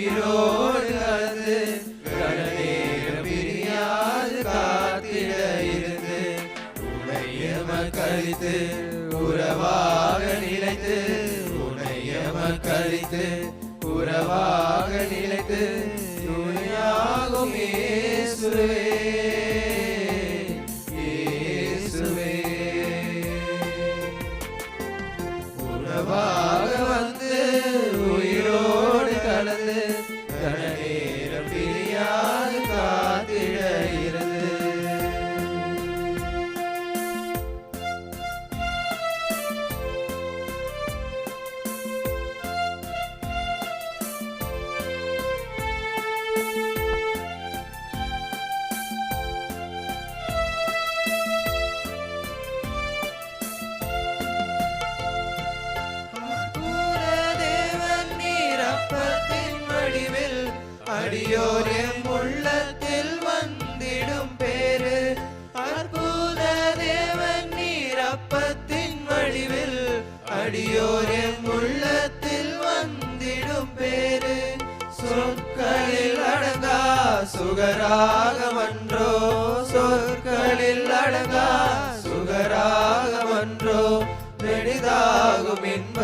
உயிரோடு கலந்து கடநேரம் பிரியாது காத்திட இருந்து உனைய மக்களித்து உறவாக நிலைத்து உனைய மக்களித்து உறவாக நிலைத்து துணையாகும் ஏசுவே. அடியோர் எம் உள்ளத்தில் வந்திடும் பேரு. அற்புத தேவன் நீர் அப்பத்தின் வடிவில். அடியோர் எம் உள்ளத்தில் வந்திடும் பேரு. சொற்களில் அடங்கா சுகராகமன்றோ சொற்களில் அடங்கா சுகராகமன்றோ நெடிதாகும் இன்பம்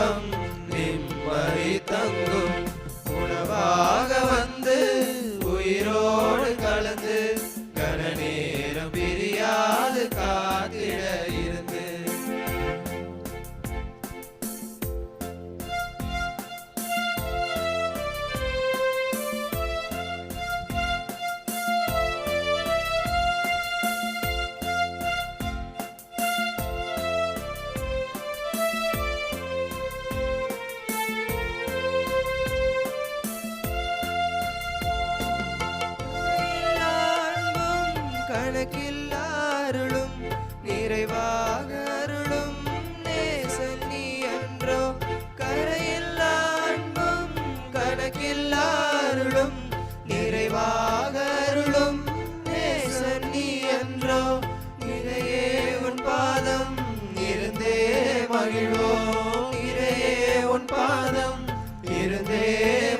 மகிழ்வோம் நிறையே உன் பாதம். இருந்தே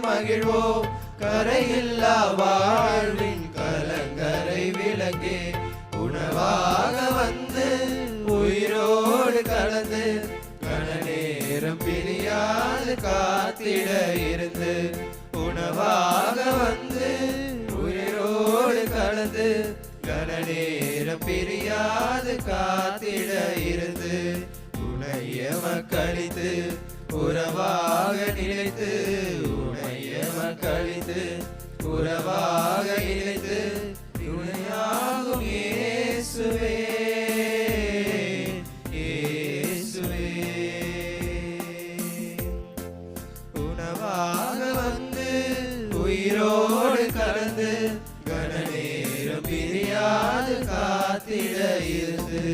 மகிழ்வோம் கரையில்லா வாழ்வின் கலங்கரை விளக்கே உணவாக வந்து உயிரோடு கலந்து கன நேரம் பிரியாது காத்திட இருந்து. உணவாக வந்து உயிரோடு கலந்து கன நேரம் பிரியாது காத்திட உறவாக நிலைத்து உனைய மக்களித்து உறவாக நிலைத்து துணையாகும் இயேசுவே இயேசுவே. உணவாக வந்து உயிரோடு கலந்து கன நேரம் பிரியாது காத்திட இருந்து.